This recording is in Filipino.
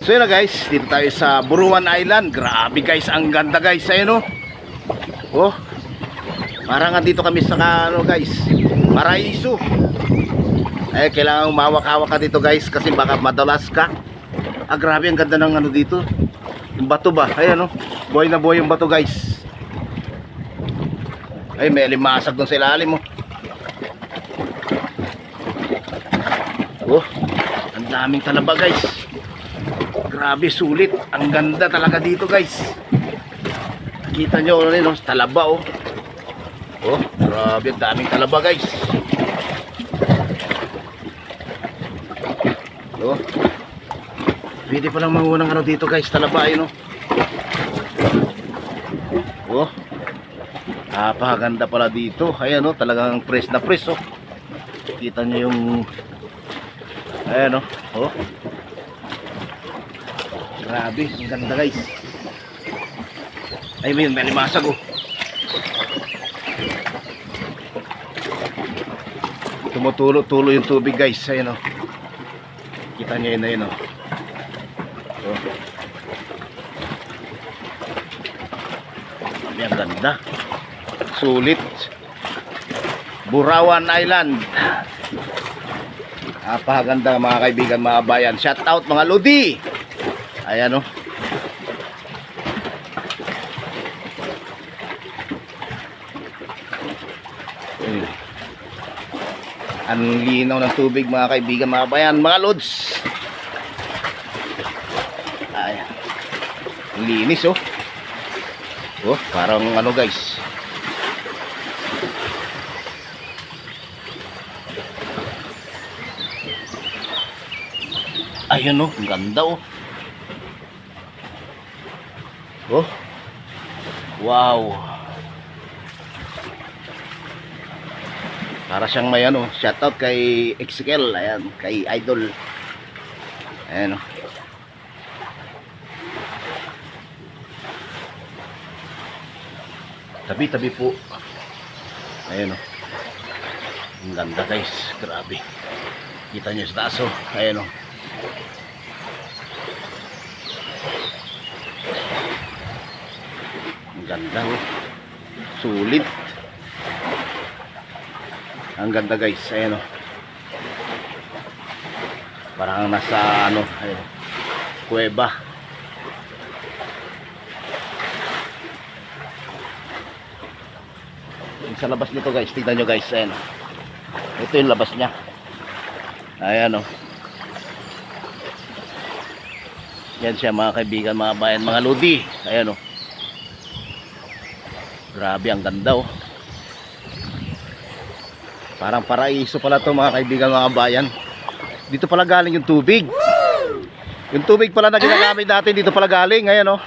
So yun na guys, dito tayo sa Buruan Island. Grabe guys, ang ganda guys. Ayun oh. Oh. Parang dito kami sa ano guys, Paraiso. Eh, kailangan umawak-hawak ka dito guys kasi baka madalas ka. Ah, grabe ang ganda ng ano dito. Yung bato ba? Ayan oh. Buhay na buhay yung bato guys. Ay, may limasag doon sa ilalim oh. Oh, ang daming talaba guys. Grabe sulit. Ang ganda talaga dito guys. Kita nyo yun, oh, talaba oh. Oh, grabe daming talaba guys. Oh. Pwede pa lang mangunang ano dito guys, talaba ayun oh. Oh. Napakaganda pala dito. Ayan oh, talagang press na press oh. Kita nyo yung Ayan oh. Oh. Grabe, ang ganda guys. Ay, may may limasag oh. Tumutulo-tulo yung tubig guys. Ayan oh. Kita niyo yun, ayun oh. Oh. Grabe, ang ganda. Sulit. Burawan Island. Napakaganda mga kaibigan, mga bayan. Shout out mga Lodi. Ayan oh. Ayun. Ang linaw ng tubig mga kaibigan, mga bayan, mga lods. Ayan. Ang linis oh. Oh, parang ano guys. Ayun oh, ang ganda oh. Oh. Wow. Para siyang may ano, shoutout kay Ezekiel, ayan, kay Idol. Ayan oh. Tabi-tabi po. Ayan oh. Ang ganda guys, grabe. Kita niyo sa taas oh. Ayan oh. Ganda oh. Sulit. Ang ganda guys. Ayan oh. Parang nasa ano, ayun, kuweba. Yung sa labas nito guys, tignan nyo guys. Ayan oh. Ito yung labas niya. Ayan oh. Yan siya mga kaibigan, mga bayan, mga lodi. Ayan oh. Grabe ang ganda oh. Parang paraiso pala to mga kaibigan, mga bayan. Dito pala galing yung tubig. Yung tubig pala na ginagamit natin dito pala galing. Ayan oh.